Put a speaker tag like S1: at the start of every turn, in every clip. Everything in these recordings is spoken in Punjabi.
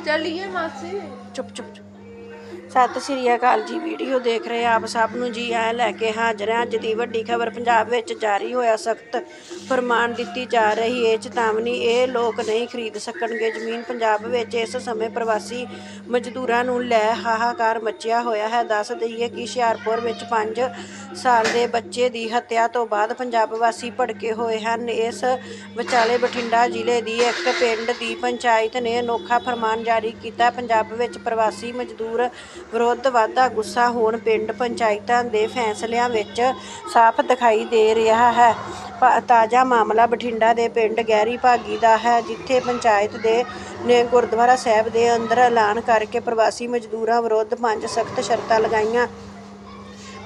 S1: ਚੱਲੀਏ ਮਾਸੀ
S2: ਚੁੱਪ ਚੁੱਪ ਚੁੱਪ। ਸਤਿ ਸ੍ਰੀ ਅਕਾਲ ਜੀ। ਵੀਡੀਓ ਦੇਖ ਰਹੇ ਆਪ ਸਭ ਨੂੰ ਜੀ ਆਇਆਂ ਲੈ ਕੇ ਹਾਜ਼ਰ ਹਾਂ ਅੱਜ ਦੀ ਵੱਡੀ ਖਬਰ। ਪੰਜਾਬ ਵਿੱਚ ਜਾਰੀ ਹੋਇਆ ਸਖਤ ਫਰਮਾਨ ਦਿੱਤੀ ਜਾ ਰਹੀ ਹੈ ਚੇਤਾਵਨੀ, ਇਹ ਲੋਕ ਨਹੀਂ ਖਰੀਦ ਸਕਣਗੇ। ਜ਼ਮੀਨ ਪੰਜਾਬ ਵਿੱਚ ਇਸ ਸਮੇਂ ਪ੍ਰਵਾਸੀ ਮਜ਼ਦੂਰਾਂ ਨੂੰ ਲੈ ਹਾਹਾਕਾਰ ਮਚਿਆ ਹੋਇਆ ਹੈ। ਦੱਸ ਦਈਏ ਕਿ ਹੁਸ਼ਿਆਰਪੁਰ ਵਿੱਚ 5 ਸਾਲ ਦੇ ਬੱਚੇ ਦੀ ਹੱਤਿਆ ਤੋਂ ਬਾਅਦ ਪੰਜਾਬ ਵਾਸੀ ਭੜਕੇ ਹੋਏ ਹਨ। ਇਸ ਵਿਚਾਲੇ ਬਠਿੰਡਾ ਜ਼ਿਲ੍ਹੇ ਦੀ ਇੱਕ ਪਿੰਡ ਦੀ ਪੰਚਾਇਤ ਨੇ ਅਨੋਖਾ ਫਰਮਾਨ ਜਾਰੀ ਕੀਤਾ। ਪੰਜਾਬ ਵਿੱਚ ਪ੍ਰਵਾਸੀ ਮਜ਼ਦੂਰ ਵਿਰੁੱਧ ਵਾਧਾ ਗੁੱਸਾ ਹੋਣ ਪਿੰਡ ਪੰਚਾਇਤਾਂ ਦੇ ਫੈਸਲਿਆਂ ਵਿੱਚ ਸਾਫ਼ ਦਿਖਾਈ ਦੇ ਰਿਹਾ ਹੈ। ਪ- ਤਾਜ਼ਾ ਮਾਮਲਾ ਬਠਿੰਡਾ ਦੇ ਪਿੰਡ ਗਹਿਰੀ ਭਾਗੀ ਦਾ ਹੈ, ਜਿੱਥੇ ਪੰਚਾਇਤ ਦੇ ਨੇ ਗੁਰਦੁਆਰਾ ਸਾਹਿਬ ਦੇ ਅੰਦਰ ਐਲਾਨ ਕਰਕੇ ਪ੍ਰਵਾਸੀ ਮਜ਼ਦੂਰਾਂ ਵਿਰੁੱਧ ਪੰਜ ਸਖਤ ਸ਼ਰਤਾਂ ਲਗਾਈਆਂ।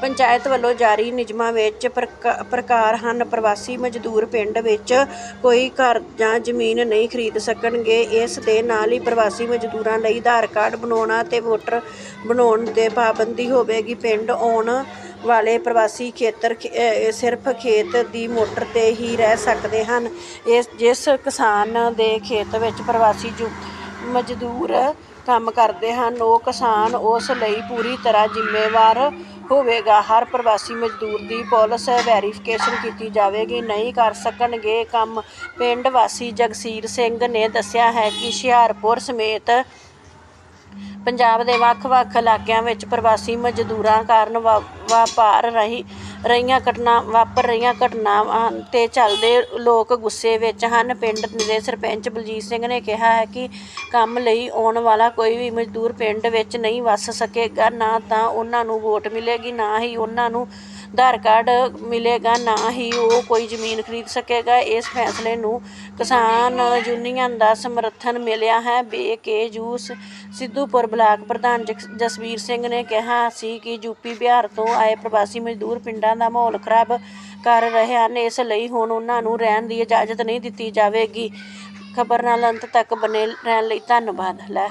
S2: ਪੰਚਾਇਤ ਵੱਲੋਂ ਜਾਰੀ ਨਿਯਮਾਂ ਵਿੱਚ ਪ੍ਰਕਾ- ਪ੍ਰਕਾਰ ਹਨ। ਪ੍ਰਵਾਸੀ ਮਜ਼ਦੂਰ ਪਿੰਡ ਵਿੱਚ ਕੋਈ ਘਰ ਜਾਂ ਜ਼ਮੀਨ ਨਹੀਂ ਖਰੀਦ ਸਕਣਗੇ। ਇਸ ਦੇ ਨਾਲ ਹੀ ਪ੍ਰਵਾਸੀ ਮਜ਼ਦੂਰਾਂ ਲਈ ਆਧਾਰ ਕਾਰਡ ਬਣਾਉਣਾ ਤੇ ਵੋਟਰ ਬਣਾਉਣ ਤੇ ਪਾਬੰਦੀ ਹੋਵੇਗੀ। ਪਿੰਡ ਆਉਣ ਵਾਲੇ ਪ੍ਰਵਾਸੀ ਖੇਤਰ ਸਿਰਫ ਖੇਤ ਦੀ ਮੋਟਰ ਤੇ ਹੀ ਰਹਿ ਸਕਦੇ ਹਨ। ਇਸ, ਜਿਸ ਕਿਸਾਨ ਦੇ ਖੇਤ ਵਿੱਚ ਪ੍ਰਵਾਸੀ ਜੁ ਮਜ਼ਦੂਰ ਕੰਮ ਕਰਦੇ ਹਨ, ਉਹ ਕਿਸਾਨ ਉਸ ਲਈ ਪੂਰੀ ਤਰ੍ਹਾਂ ਜ਼ਿੰਮੇਵਾਰ ਹੋਵੇਗਾ। ਹਰ ਪ੍ਰਵਾਸੀ ਮਜ਼ਦੂਰ ਦੀ ਪੁਲਿਸ ਵੈਰੀਫਿਕੇਸ਼ਨ ਕੀਤੀ ਜਾਵੇਗੀ, ਨਹੀਂ ਕਰ ਸਕਣਗੇ ਕੰਮ। ਪਿੰਡ ਵਾਸੀ ਜਗਸੀਰ ਸਿੰਘ ਨੇ ਦੱਸਿਆ ਹੈ ਕਿ ਹੁਸ਼ਿਆਰਪੁਰ ਸਮੇਤ ਪੰਜਾਬ ਦੇ ਵੱਖ-ਵੱਖ ਇਲਾਕਿਆਂ ਵਿੱਚ ਪ੍ਰਵਾਸੀ ਮਜ਼ਦੂਰਾਂ ਕਾਰਨ ਵਾ- ਵਪਾਰ ਰਹੀ, ਰਹੀਆਂ ਘਟਨਾ, ਵਾਪਰ ਰਹੀਆਂ ਘਟਨਾਵਾਂ ਤੇ ਚੱਲਦੇ ਲੋਕ ਗੁੱਸੇ ਵਿੱਚ ਹਨ। ਪਿੰਡ ਦੇ ਸਰਪੰਚ ਬਲਜੀਤ ਸਿੰਘ ਨੇ ਕਿਹਾ ਹੈ ਕਿ ਕੰਮ ਲਈ ਆਉਣ ਵਾਲਾ ਕੋਈ ਵੀ ਮਜ਼ਦੂਰ ਪਿੰਡ ਵਿੱਚ ਨਹੀਂ ਵੱਸ ਸਕੇਗਾ, ਨਾ ਤਾਂ ਉਹਨਾਂ ਨੂੰ ਵੋਟ ਮਿਲੇਗੀ, ਨਾ ਹੀ ਉਹਨਾਂ ਨੂੰ ਆਧਾਰ ਕਾਰਡ ਮਿਲੇਗਾ, ਨਾ ਹੀ ਉਹ ਕੋਈ ਜ਼ਮੀਨ ਖਰੀਦ ਸਕੇਗਾ। ਇਸ ਫੈਸਲੇ ਨੂੰ ਕਿਸਾਨ ਯੂਨੀਅਨ ਦਾ ਸਮਰਥਨ ਮਿਲਿਆ ਹੈ। ਬੇਕੇਯੂ ਸ- ਸਿੱਧੂਪੁਰ ਬਲਾਕ ਪ੍ਰਧਾਨ ਜਸ- ਜਸਵੀਰ ਸਿੰਘ ਨੇ ਕਿਹਾ ਸੀ ਕਿ ਯੂਪੀ ਬਿਹਾਰ ਤੋਂ ਆਏ ਪ੍ਰਵਾਸੀ ਮਜ਼ਦੂਰ ਪਿੰਡਾਂ ਦਾ ਮਾਹੌਲ ਖਰਾਬ ਕਰ ਰਹੇ ਹਨ। ਇਸ ਲਈ ਹੁਣ ਉਹਨਾਂ ਨੂੰ ਰਹਿਣ ਦੀ ਇਜਾਜ਼ਤ ਨਹੀਂ ਦਿੱਤੀ ਜਾਵੇਗੀ। ਖਬਰ ਨਾਲ ਅੰਤ ਤੱਕ ਬਣੇ ਰਹਿਣ ਲਈ ਧੰਨਵਾਦ। ਲੈ